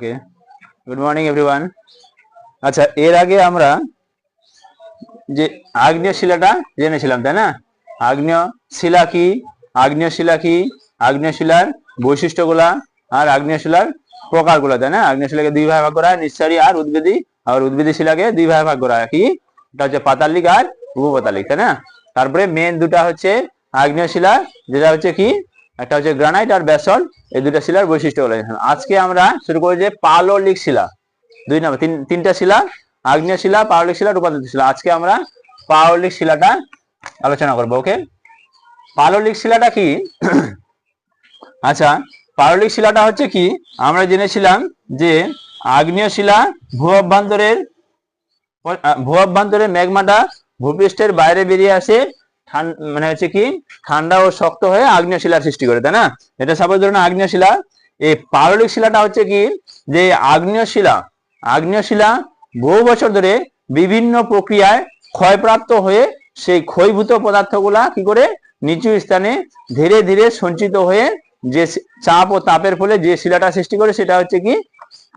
Okay good morning everyone আচ্ছা এর আগে আমরা যে আগ্নেয় শিলাটা জেনেছিলাম, তাই না? আগ্নেয় শিলা কি? আগ্নেয় শিলা কি? আগ্নেয় শিলার বৈশিষ্ট্যগুলা আর আগ্নেয় শিলার প্রকারগুলো, তাই না? আগ্নেয় শিলাকে দুই ভাগে ভাগ করা হয়, নিঃসারী আর উদ্ভিদী। আর উদ্ভিদী শিলাকে দুই ভাগে ভাগ করা হয়, কি? এটা হচ্ছে পাতালিক আর উপপাতালিক, তাই না? তারপরে মেন দুটা হচ্ছে আগ্নেয় শিলা যেটা হচ্ছে কি? একটা হচ্ছে গ্রানাইট আর ব্যাসল্ট এই দুটা শিলার বৈশিষ্ট্য বলে আজকে আমরা শুরু করি যে পাললিক শিলা। দুই নম্বর, তিন, তিনটা শিলা, আগ্নেয় শিলা, পাললিক শিলা, রূপান্তরিত শিলা। আজকে আমরা পাললিক শিলাটা আলোচনা করব, ওকে? পাললিক শিলাটা কি? আচ্ছা পাললিক শিলাটা হচ্ছে কি? আমরা জেনেছিলাম যে আগ্নেয় শিলা ভূ অভ্যন্তরের ভূ অভ্যন্তরের ম্যাগমাটা ভূপৃষ্ঠের বাইরে বেরিয়ে আসে মানে হচ্ছে কি, ঠান্ডা ও শক্ত হয়ে আগ্নেয় শিলার সৃষ্টি করে, তাই না? এটা সাপোজ ধরুন আগ্নেয় শিলা। এই পাললিক শিলাটা হচ্ছে কি, যে আগ্নেয় শিলা আগ্নেয় শিলা বহু বছর ধরে বিভিন্ন প্রক্রিয়ায় ক্ষয়প্রাপ্ত হয়ে সেই ক্ষয়ভূত পদার্থগুলা কি করে, নিচু স্থানে ধীরে ধীরে সঞ্চিত হয়ে যে চাপ ও তাপের ফলে যে শিলাটা সৃষ্টি করে সেটা হচ্ছে কি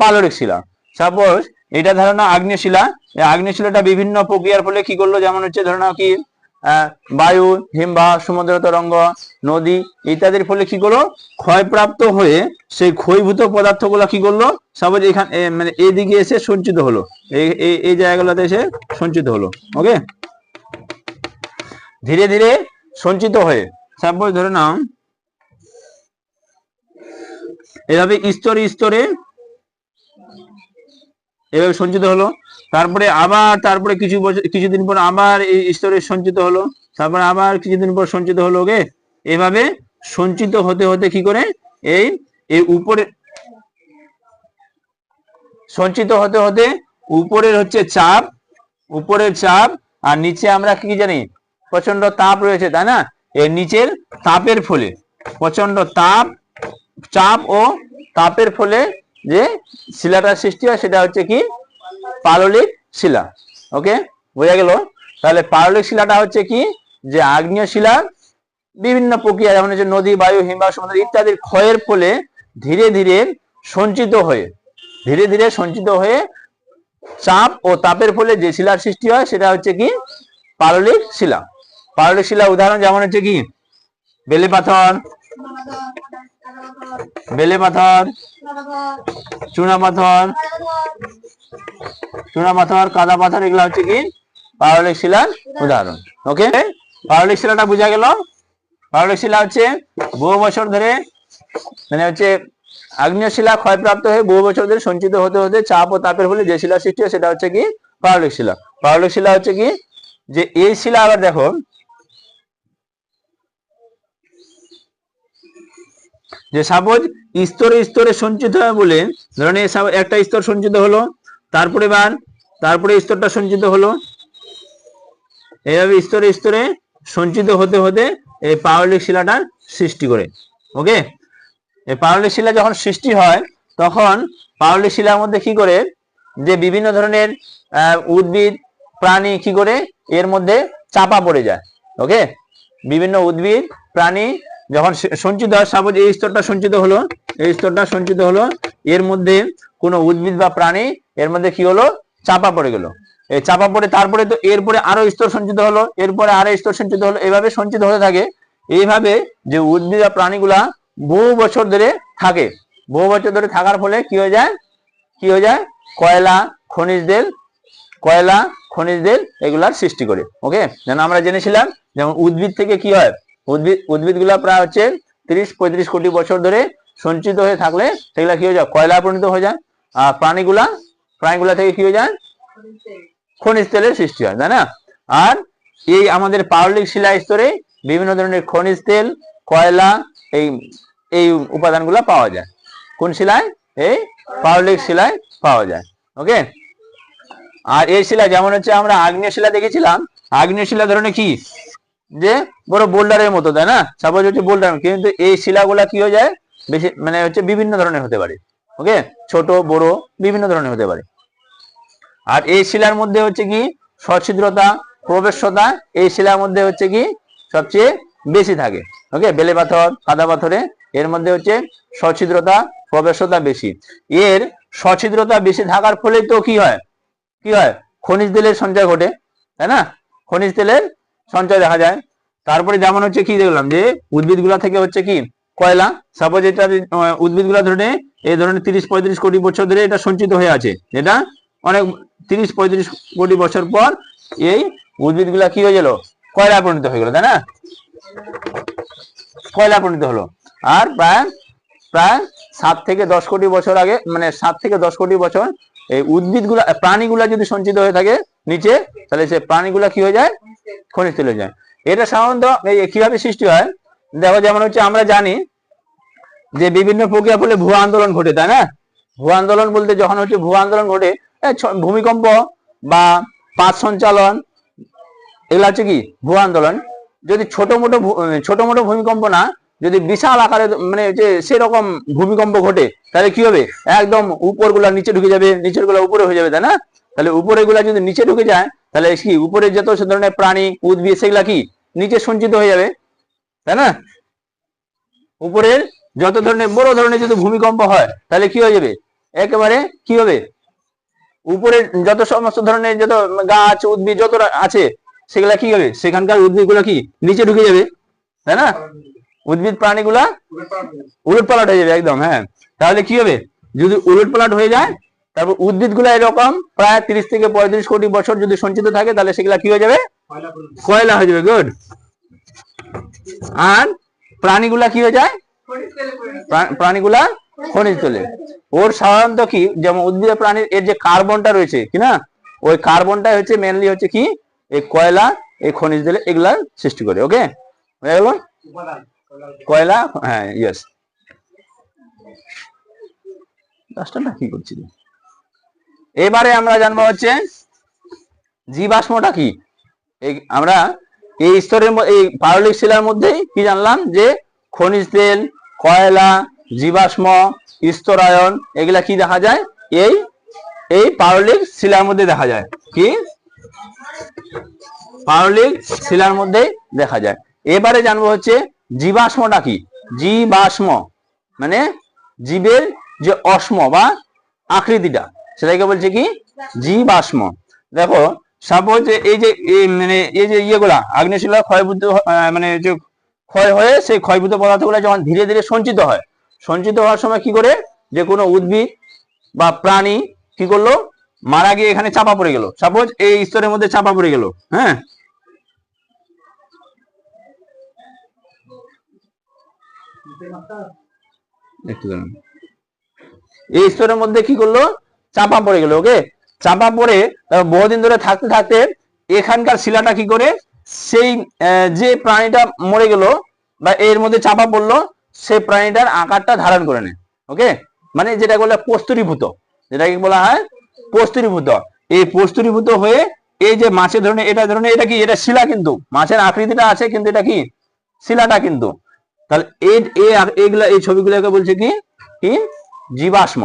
পাললিক শিলা। সাপোজ এটা ধারণা আগ্নেয় শিলা আগ্নেয় শিলাটা বিভিন্ন প্রক্রিয়ার ফলে কি করল? যেমন হচ্ছে ধরনা কি বায়ু, হিমবাহ সমুদ্র তরঙ্গ নদী ইত্যাদির ফলে কি করল? ক্ষয়প্রাপ্ত হয়ে সেই ক্ষয়ভূত পদার্থগুলো কি করল? সাপোজ এখানে মানে এদিকে এসে সঞ্চিত হলো। এই- এই জায়গাগুলোতে এসে সঞ্চিত হলো। ওকে? ধীরে ধীরে সঞ্চিত হয়ে সাপোজ ধরে নাও। এভাবে স্তরে স্তরে এভাবে সঞ্চিত হলো। তারপরে আবার, তারপরে কিছু বছর, কিছুদিন পর আবার এই স্তরে সঞ্চিত হলো। তারপরে আবার কিছুদিন পর সঞ্চিত হলো ওকে এভাবে সঞ্চিত হতে হতে কি করে? এই এই উপরে সঞ্চিত হতে হতে উপরের হচ্ছে চাপ, উপরের চাপ, আর নিচে আমরা কি জানি? প্রচণ্ড তাপ রয়েছে, তাই না? এর নিচের তাপের ফলে প্রচণ্ড তাপ, চাপ ও তাপের ফলে যে শিলাটার সৃষ্টি হয়, সেটা হচ্ছে কি? পাললিক শিলা ওকে বোঝা গেল? তাহলে পাললিক শিলাটা হচ্ছে কি? যে আগ্নেয় শিলা, বিভিন্ন প্রক্রিয়া, যেমন হচ্ছে নদী, বায়ু, হিমবাহ, সমুদ্র ইত্যাদির ক্ষয়ের ফলে ধীরে ধীরে সঞ্চিত হয়ে, ধীরে ধীরে সঞ্চিত হয়ে চাপ ও তাপের ফলে যে শিলার সৃষ্টি হয়, সেটা হচ্ছে কি? পাললিক শিলা। পাললিক শিলা উদাহরণ যেমন হচ্ছে কি? বেলে পাথর বেলে পাথর, চুনা পাথর চুনা পাথর কাদা পাথর এগুলো হচ্ছে কি? পাললিক শিলার উদাহরণ। ওকে পাললিক শিলাটা বোঝা গেল। পাললিক শিলা হচ্ছে বহু বছর ধরে মানে হচ্ছে আগ্নেয় শিলা ক্ষয়প্রাপ্ত হয়ে বহু বছর ধরে সঞ্চিত হতে হতে চাপ ও তাপের ফলে যে শিলা সৃষ্টি হয় সেটা হচ্ছে কি? পাললিক শিলা। পাললিক শিলা হচ্ছে কি? যে এই শিলা আবার দেখো, যে সাপোজ স্তরে স্তরে সঞ্চিত হয় বলে ধরেন একটা স্তর সঞ্চিত হলো তারপরে বার তারপরে স্তরটা সঞ্চিত হলো। এইভাবে স্তরে স্তরে সঞ্চিত হতে হতে এই পাললিক শিলাটার সৃষ্টি করে, ওকে? এই পাললিক শিলা যখন সৃষ্টি হয়, তখন পাললিক শিলার মধ্যে কি করে? যে বিভিন্ন ধরনের উদ্ভিদ, প্রাণী কি করে? এর মধ্যে চাপা পড়ে যায়, ওকে? বিভিন্ন উদ্ভিদ, প্রাণী যখন সঞ্চিত হয়, সাপোজ এই স্তরটা সঞ্চিত হলো, এই স্তরটা সঞ্চিত হলো, এর মধ্যে কোনো উদ্ভিদ বা প্রাণী, এর মধ্যে কি হলো? চাপা পড়ে গেল। এই চাপা পড়ে, তারপরে তো এরপরে আরও স্তর সঞ্চিত হলো, এরপরে আরও স্তর সঞ্চিত হলো, এভাবে সঞ্চিত হতে থাকে। এইভাবে যে উদ্ভিদ বা প্রাণীগুলা বহু বছর ধরে থাকে। বহু বছর ধরে থাকার ফলে কি হয়ে যায়? কি হয়ে যায়? কয়লা, খনিজ তেল, কয়লা, খনিজ তেল এগুলার সৃষ্টি করে। ওকে? যেন আমরা জেনেছিলাম, যেমন উদ্ভিদ থেকে কি হয়? উদ্ভিদ, উদ্ভিদগুলা প্রায় হচ্ছে তিরিশ পঁয়ত্রিশ কোটি বছর ধরে সঞ্চিত হয়ে থাকলে সেগুলা কি হয়ে যায়? কয়লা পরিণত হয়ে যায়। প্রাণীগুলা প্রাণীগুলা থেকে কি হয়ে যায়? খনিজ তেলের সৃষ্টি হয়, তাই না? আর এই আমাদের পারলিক শিলা স্তরে বিভিন্ন ধরনের খনিজ তেল, কয়লা, এই এই উপাদানগুলা পাওয়া যায়। কোন শিলায়? এই পারলিক শিলায় পাওয়া যায়। ওকে? আর এই শিলা যেমন হচ্ছে আমরা আগ্নেয় শিলা দেখেছিলাম, আগ্নেয় শিলা ধরনের কি? যে বড় বোল্ডারের মতো, তাই না? সাপোজ হচ্ছে বোল্ডার, কিন্তু এই শিলাগুলা কি হয়ে যায়? বেশি মানে হচ্ছে বিভিন্ন ধরনের হতে পারে। ওকে? ছোট, বড়, বিভিন্ন ধরনের হতে পারে। আর এই শিলার মধ্যে হচ্ছে কি? সচ্ছিদ্রতা, প্রবেশতা, এই শিলার মধ্যে হচ্ছে কি? সবচেয়ে বেশি থাকে। ওকে? বেলে পাথর, কাদা পাথরে। এর মধ্যে হচ্ছে সচ্ছিদ্রতা, প্রবেশতা বেশি। এর সছিদ্রতা বেশি থাকার ফলে তো কি হয়? কি হয়? খনিজ তেলের সঞ্চয় ঘটে, তাই না? খনিজ তেলের সঞ্চয় দেখা যায়। তারপরে যেমন হচ্ছে কি দেখলাম যে উদ্ভিদগুলা থেকে হচ্ছে কি কয়লা? সাপোজ এটা উদ্ভিদগুলা ধরে এই ধরনের তিরিশ পঁয়ত্রিশ কোটি বছর ধরে এটা সঞ্চিত হয়ে আছে। এটা অনেক তিরিশ পঁয়ত্রিশ কোটি বছর পর এই উদ্ভিদগুলা কি হয়ে গেল? কয়লা পরিণত হয়ে গেল, তাই না? কয়লা পরিণত হলো। আর প্রায় প্রায় সাত থেকে দশ কোটি বছর আগে মানে সাত থেকে দশ কোটি বছর এই উদ্ভিদগুলা, প্রাণীগুলা যদি সঞ্চিত হয়ে থাকে নিচে, তাহলে সে প্রাণীগুলা কি হয়ে যায়? খনিজ তেল হয়ে যায়। এটা সাধারণত এই কীভাবে সৃষ্টি হয়? দেখো, যেমন হচ্ছে আমরা জানি যে বিভিন্ন প্রক্রিয়া ফলে ভূ আন্দোলন ঘটে, তাই না? ভূ আন্দোলন বলতে যখন হচ্ছে ভূ আন্দোলন ঘটে ভূমিকম্প বা পাত সঞ্চালন, এগুলো হচ্ছে কি? ভূ আন্দোলন। যদি ছোট মোটো ছোট মোটো ভূমিকম্প না, যদি বিশাল আকারে মানে যে সেরকম ভূমিকম্প ঘটে, তাহলে কি হবে? একদম উপরগুলা নিচে ঢুকে যাবে নিচেরগুলা উপরে হয়ে যাবে, তাই না? তাহলে উপরে গুলা যদি নিচে ঢুকে যায়, তাহলে কি? উপরে যত সে ধরনের প্রাণী, উদ্ভিদ, সেগুলা কি? নিচে সঞ্চিত হয়ে যাবে, তাই না? উপরের যত ধরনের বড় ধরনের যদি ভূমিকম্প হয়, তাহলে কি হয়ে যাবে? একেবারে কি হবে? উপরে যত সমস্ত ধরনের যত গাছ, উদ্ভিদ যত আছে, সেগুলা কি হবে? সেখানকার উদ্ভিদগুলা কি নিচে ঢুকে যাবে? তাই না? উদ্ভিদ প্রাণীগুলা উলট পালট হয়ে যাবে একদম হ্যাঁ। তাহলে কি হবে? যদি উলট পালট হয়ে যায়, তারপর উদ্ভিদগুলা এরকম প্রায় তিরিশ থেকে পঁয়ত্রিশ কোটি বছর যদি সঞ্চিত থাকে, তাহলে সেগুলা কি হয়ে যাবে? কয়লা হয়ে যাবে গুড আর প্রাণীগুলা কি হয়ে যায়? প্রাণীগুলা খনিজ তেলে ওর সাধারণত কি? যেমন উদ্ভিদ প্রাণীর এর যে কার্বনটা রয়েছে, কি না? ওই কার্বনটাই হচ্ছে মেনলি হচ্ছে কি? এই কয়লা, এই খনিজ তেলে এগুলার সৃষ্টি করে ওকে হয়ে গেল? কয়লা হ্যাঁ ইয়েস ডাস্টারটা কি করছি? এবারে আমরা জানব হচ্ছে জীবাশ্মটা কি? এই আমরা এই স্তরের এই পারলিক শিলার মধ্যেই কি জানলাম যে খনিজ তেল কয়লা জীবাশ্ম স্তরায়ন এগুলা কি দেখা যায়? এই এই পারলিক শিলার মধ্যে দেখা যায়। কি? পারলিক শিলার মধ্যেই দেখা যায়। এবারে জানব হচ্ছে জীবাশ্মটা কি? জীবাশ্ম। মানে জীবের যে অশ্ম বা আকৃতিটা সেটাকে বলছে কি? জীবাশ্ম। দেখো সাপোজ এই যে মানে এই যে ইয়েগুলা আগ্নেয়শিলা আহ, মানে যে ক্ষয় হয়ে সেই ক্ষয়ভূত পদার্থগুলো যখন ধীরে ধীরে সঞ্চিত হয়, সঞ্চিত হওয়ার সময় কি করে? যে কোনো উদ্ভিদ বা প্রাণী কি করল? মারা গিয়ে এখানে চাপা পড়ে গেল। সাপোজ এই স্তরের মধ্যে চাপা পড়ে গেল হ্যাঁ? এই স্তরের মধ্যে কি করল? চাপা পড়ে গেল ওকে চাপা পড়ে বহুদিন ধরে থাকতে থাকতে এখানকার শিলাটা কি করে? সেই যে প্রাণীটা মরে গেল বা এর মধ্যে চাপা পড়ল সেই প্রাণীটার আকারটা ধারণ করে নেয়, ওকে? মানে যেটা বলে প্রস্তুরীভূত যেটাকে বলা হয় প্রস্তুরীভূত এই প্রস্তুরীভূত হয়ে এই যে মাছের ধরনের, এটা ধরনের, এটা কি? এটা শিলা কিন্তু, মাছের আকৃতিটা আছে কিন্তু এটা কি? শিলাটা কিন্তু। তাহলে এইগুলা, এই ছবিগুলোকে বলছে কি? কি? জীবাশ্ম।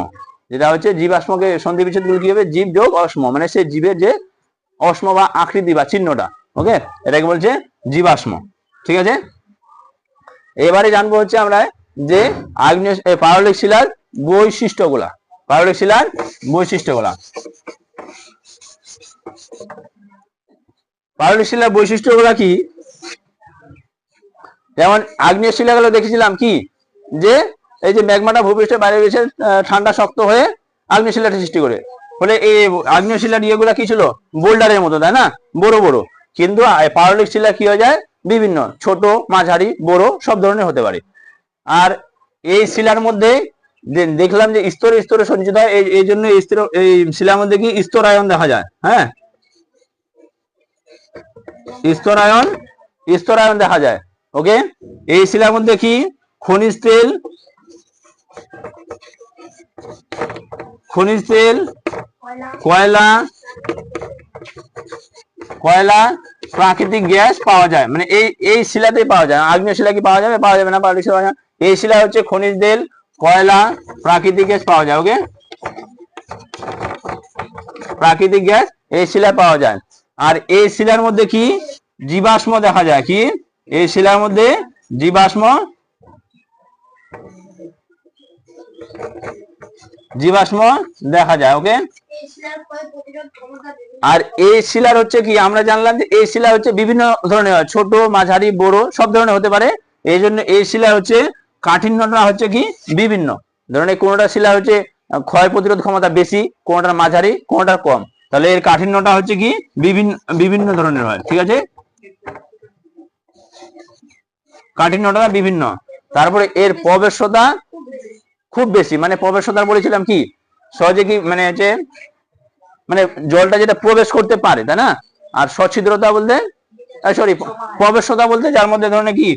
যেটা হচ্ছে জীবাশ্মকে সন্ধি বিচ্ছেদগুলো কি হবে? জীব যোগ অশ্ম। মানে সেই জীবের যে অশ্ম বা আকৃতি বা চিহ্নটা। ওকে? এটাকে বলছে জীবাশ্ম। ঠিক আছে? এবারে জানব হচ্ছে আমরা যে আগ্নেয় পারলিক শিলার বৈশিষ্ট্যগুলা। পারলিক শিলার বৈশিষ্ট্যগুলা। পারলিক শিলার বৈশিষ্ট্যগুলা কি? যেমন আগ্নেয় শিলাগুলো দেখেছিলাম কি? যে এই যে ম্যাগমাটা ভূপৃষ্ঠের বাইরে গেছে ঠান্ডা, শক্ত হয়ে আগ্নেয় শিলাটা সৃষ্টি করে। ফলে এই আগ্নেয় শিলার ইয়েগুলা কি ছিল? বোল্ডারের মতো, তাই না? বড় বড়। কিন্তু পারলিক শিলা কি হয়ে যায়? বিভিন্ন, ছোট, মাঝারি, বড়, সব ধরনের হতে পারে। আর এই শিলার মধ্যে দেখলাম যে স্তরে স্তরে সঞ্চিত হয়, এই- জন্য এই শিলার মধ্যে কি স্তরায়ন দেখা যায়? হ্যাঁ? স্তরায়ন স্তরায়ন দেখা যায়। ওকে? এই শিলার মধ্যে কি? খনিজ তেল খনিজ তেল কয়লা কয়লা প্রাকৃতিক গ্যাস পাওয়া যায়। মানে এই এই শিলাতেই পাওয়া যায়। আগ্নেয় শিলা কি পাওয়া যাবে? পাওয়া যাবে না, পাওয়া না এই শিলা হচ্ছে খনিজ তেল, কয়লা, প্রাকৃতিক গ্যাস পাওয়া যায়, ওকে? প্রাকৃতিক গ্যাস, এই শিলায় পাওয়া যায়। আর এই শিলার মধ্যে কি? জীবাশ্ম দেখা যায়। কি? এই শিলার মধ্যে জীবাশ্ম জীবাশ্ম, দেখা যায়, ওকে? আর এই শিলার হচ্ছে কি, আমরা জানলাম যে এই শিলা হচ্ছে বিভিন্ন ধরনের হয় ছোট, মাঝারি, বড়, সব ধরনের হতে পারে। এই জন্য এই শিলা হচ্ছে কাঠিন্যটা হচ্ছে কি, বিভিন্ন। ধরনের কোনোটা শিলা হচ্ছে ক্ষয় প্রতিরোধ ক্ষমতা বেশি, কোনোটার মাঝারি, কোনোটার কম। তাহলে এর কাঠিন্যটা হচ্ছে কি, বিভিন্ন বিভিন্ন ধরনের হয়, ঠিক আছে? কাঠিন্যটা বিভিন্ন। তারপরে এর প্রবেশতা খুব বেশি। মানে প্রবেশতা বলেছিলাম কি, সহজে কি মানে হচ্ছে মানে জলটা যেটা প্রবেশ করতে পারে, তাই না? আর সচ্ছিদ্রতা বলতে সরি প্রবেশতা বলতে যার মধ্যে ধরনের কি,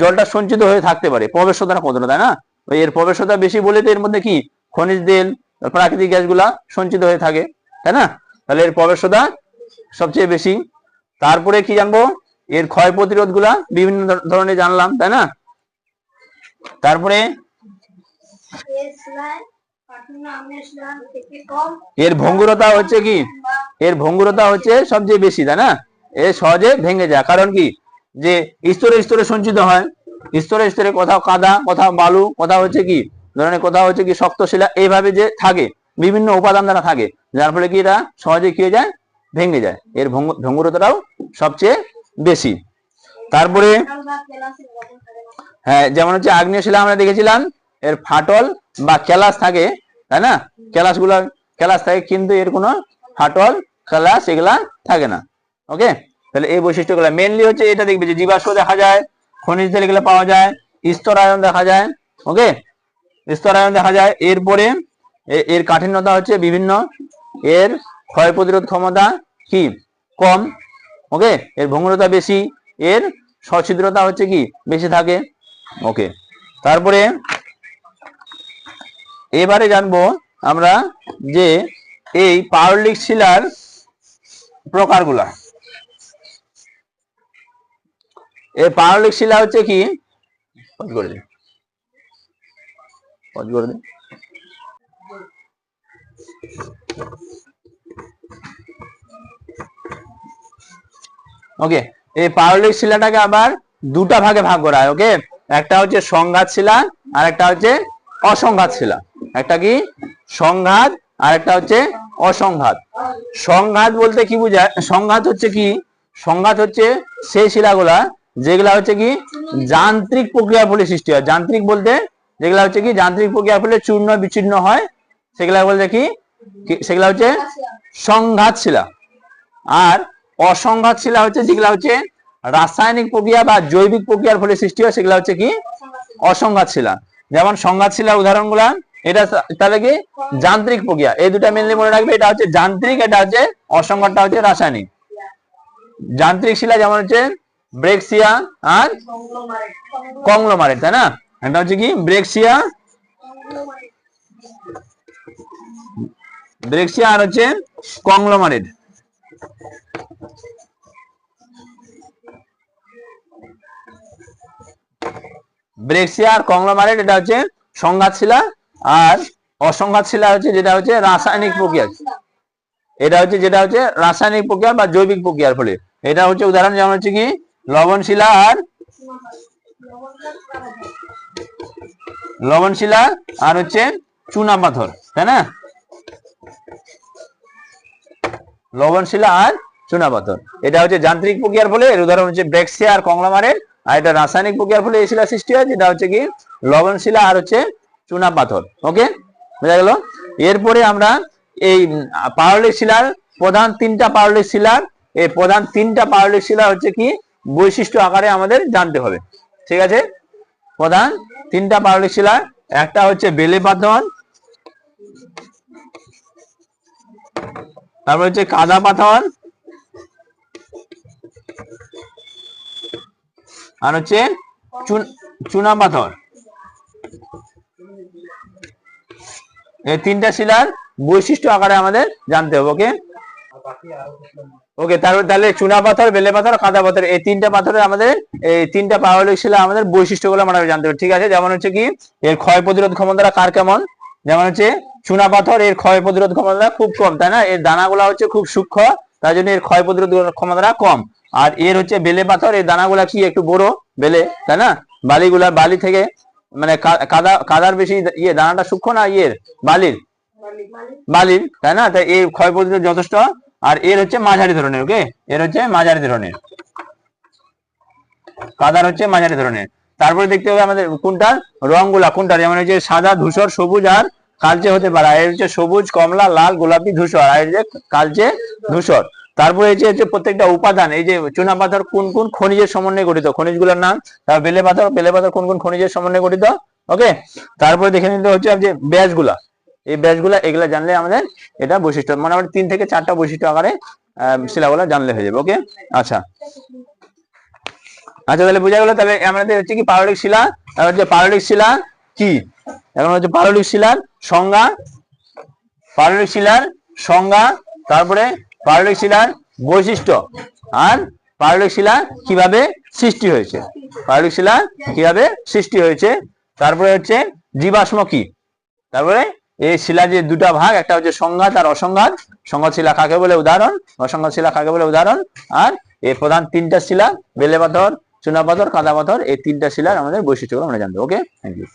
জলটা সঞ্চিত হয়ে থাকতে পারে। প্রবেশতা কতটা, তাই না? এর প্রবেশতা বেশি বলে তো এর মধ্যে কি, খনিজ তেল প্রাকৃতিক গ্যাসগুলা সঞ্চিত হয়ে থাকে, তাই না? তাহলে এর প্রবেশতা সবচেয়ে বেশি। তারপরে কি জানব, এর ক্ষয় প্রতিরোধগুলা বিভিন্ন ধরনের জানলাম, তাই না? তারপরে এর ভঙ্গুরতা হচ্ছে কি? এর ভঙ্গুরতা হচ্ছে সবচেয়ে বেশি, তাই না? এ সহজে ভেঙে যায়। কারণ কি? যে স্তরে স্তরে সঞ্চিত হয়। স্তরে স্তরে কোথাও কাদা, কোথাও বালু, কোথাও হচ্ছে কি? ধরনের কোথাও হচ্ছে কি? শক্ত শিলা এইভাবে যে থাকে, বিভিন্ন উপাদান দ্বারা থাকে। যার ফলে কি এটা সহজে কি হয়ে যায়? ভেঙে যায়। এর ভঙ্গ- ভঙ্গুরতাটাও সবচেয়ে বেশি। তারপরে। হ্যাঁ যেমন হচ্ছে আগ্নেয় শিলা আমরা দেখেছিলাম। এর ফাটল বা ক্যালাস থাকে, তাই না? ক্যালাসগুলা ক্যালাস থাকে কিন্তু এর কোনো ফাটল ক্যালাস এগুলা থাকে না। ওকে তাহলে এই বৈশিষ্ট্যগুলো মেনলি হচ্ছে এটা দেখবে যে জীবাশ্ম দেখা যায়, খনিজ তেল এগুলো পাওয়া যায়, স্তরায়ন দেখা যায় ওকে স্তরায়ন দেখা যায়, এরপরে এর কাঠিন্যতা হচ্ছে বিভিন্ন, এর ক্ষয় প্রতিরোধ ক্ষমতা কি? কম ওকে এর ভঙ্গুরতা বেশি, এর সছিদ্রতা হচ্ছে কি? বেশি থাকে ওকে তারপরে এবারে জানব আমরা যে এই পারলিক শিলার প্রকারগুলা। এই পারলিক শিলা হচ্ছে কি? ওকে, এই পারলিক শিলাটাকে আবার দুটা ভাগে ভাগ করা হয়, ওকে? একটা হচ্ছে সংঘাত শিলা আর একটা হচ্ছে অসংঘাত শিলা। একটা কি? সংঘাত, আর একটা হচ্ছে অসংঘাত। সংঘাত বলতে কি বোঝায়? সংঘাত হচ্ছে কি? সংঘাত হচ্ছে সেই শিলাগুলা, যেগুলা হচ্ছে কি? যান্ত্রিক প্রক্রিয়ার ফলে সৃষ্টি হয়। যান্ত্রিক বলতে যেগুলা হচ্ছে কি? যান্ত্রিক প্রক্রিয়ার ফলে চূর্ণ বিচ্ছিন্ন হয়। সেগুলা বলতে কি? সেগুলা হচ্ছে সংঘাত শিলা। আর অসংঘাত শিলা হচ্ছে যেগুলা হচ্ছে রাসায়নিক প্রক্রিয়া বা জৈবিক প্রক্রিয়ার ফলে সৃষ্টি হয়। সেগুলা হচ্ছে কি? অসংঘাত শিলা। যেমন সংঘাত শিলার উদাহরণগুলা এটা তাহলে কি? যান্ত্রিক প্রক্রিয়া। এই দুটা মেনলি মনে রাখবে, এটা হচ্ছে যান্ত্রিক, এটা হচ্ছে হচ্ছে রাসায়নিক। যান্ত্রিক শিলা যেমন হচ্ছে ব্রেক্সিয়া আর তাই না? এটা হচ্ছে কি? ব্রেক্সিয়া ব্রেক্সিয়া আর হচ্ছে কংলোমারেট। ব্রেক্সিয়া আর কংলোমারেট, এটা হচ্ছে সংঘাত শিলা। আর অসংঘাত শিলা হচ্ছে যেটা হচ্ছে রাসায়নিক প্রক্রিয়া। এটা হচ্ছে যেটা হচ্ছে রাসায়নিক প্রক্রিয়া বা জৈবিক প্রক্রিয়ার ফলে। এটা হচ্ছে উদাহরণ, যেমন হচ্ছে কি, লবণ শিলা আর লবণ শিলা আর হচ্ছে চুনা পাথর, তাই না? লবণ শিলা আর চুনা পাথর। এটা হচ্ছে যান্ত্রিক প্রক্রিয়ার ফলে, এর উদাহরণ হচ্ছে ব্রেক্সিয়া আর কংলামারের। আর এটা রাসায়নিক প্রক্রিয়ার ফলে এই শিলা সৃষ্টি হয়, যেটা হচ্ছে কি, লবণ শিলা আর হচ্ছে চুনা পাথর ওকে বোঝা গেল? এরপরে আমরা এই পারলিক শিলার প্রধান তিনটা পারলিক শিলার, এই প্রধান তিনটা পারলিক শিলা হচ্ছে কি? বৈশিষ্ট্য আকারে আমাদের জানতে হবে। ঠিক আছে? প্রধান তিনটা পারলিক শিলা, একটা হচ্ছে বেলে পাথর, তারপর হচ্ছে কাদা পাথর, আর হচ্ছে চুন- চুনা পাথর তিনটা শিলার বৈশিষ্ট্য আকারে আমাদের জানতে হবে ওকে ওকে তারপর তাহলে চুনা পাথর, বেলে পাথর, কাদা পাথর, এই তিনটা পাথরের আমাদের, এই তিনটা পারলিক শিলা আমাদের বৈশিষ্ট্যগুলো আমরা জানতে হবে, ঠিক আছে? যেমন হচ্ছে কি, এর ক্ষয় প্রতিরোধ ক্ষমতাটা কার কেমন? যেমন হচ্ছে, চুনা পাথর, এর ক্ষয় প্রতিরোধ ক্ষমতা খুব কম, তাই না? এর দানাগুলা হচ্ছে খুব সূক্ষ্ম তাই জন্য এর ক্ষয় প্রতিরোধ ক্ষমতাটা কম। আর এর হচ্ছে বেলে পাথর, এর দানাগুলা কি একটু বড়, বেলে, তাই না? বালিগুলা, বালি থেকে মানে কাদা, কাদার বেশি ইয়ে দানাটা সূক্ষ্ম না ইয়ের? বালির। বালির, তাই না? তাই এই ক্ষয় প্রতিরোধ যথেষ্ট। আর এর হচ্ছে মাঝারি ধরনের, ওকে? এর হচ্ছে মাঝারি ধরনের। কাদার হচ্ছে মাঝারি ধরনের। তারপরে দেখতে হবে আমাদের কোনটার? রংগুলা কোনটা যেমন হচ্ছে সাদা ধূসর, সবুজ আর কালচে হতে পারে। এর হচ্ছে সবুজ, কমলা, লাল, গোলাপি, ধূসর। আর যে কালচে ধূসর। তারপরে এই যে প্রত্যেকটা উপাদান, এই যে চুনা পাথর কোন কোন খনিজের সমন্বয়ে গঠিত? খনিজ খনিজগুলোর নাম? তারপর বেলে পাথর বেলে পাথর কোন কোন খনিজের সমন্বয়ে গঠিত? ওকে? তারপরে দেখে নিতে হচ্ছে যে ব্যাসগুলা। এই ব্যাসগুলা, এগুলা জানলে আমাদের এটা বৈশিষ্ট্য মানে আমাদের তিন থেকে চারটা বৈশিষ্ট্য আকারে শিলাগুলা জানলে হয়ে যাবে, ওকে? আচ্ছা। আচ্ছা তাহলে বোঝা গেল তবে আমাদের হচ্ছে কি পারলিক শিলা আর হচ্ছে পারলিক শিলা কি? এখন হচ্ছে পারলিক শিলার সংজ্ঞা পারলিক শিলার সংজ্ঞা, তারপরে পারলিক শিলার বৈশিষ্ট্য আর পারলিক শিলা কীভাবে সৃষ্টি হয়েছে? পারলিক শিলা কীভাবে সৃষ্টি হয়েছে? তারপরে হচ্ছে জীবাশ্ম কি? তারপরে এই শিলা যে দুটা ভাগ, একটা হচ্ছে সংঘাত আর অসংঘাত। সংঘাত শিলা কাকে বলে? উদাহরণ। অসংঘাত শিলা কাকে বলে? উদাহরণ। আর এই প্রধান তিনটা শিলা, বেলে পাথর, চুনা পাথর, কাদা পাথর, এই তিনটা শিলার আমাদের বৈশিষ্ট্যগুলো আমরা জানব। Okay thank you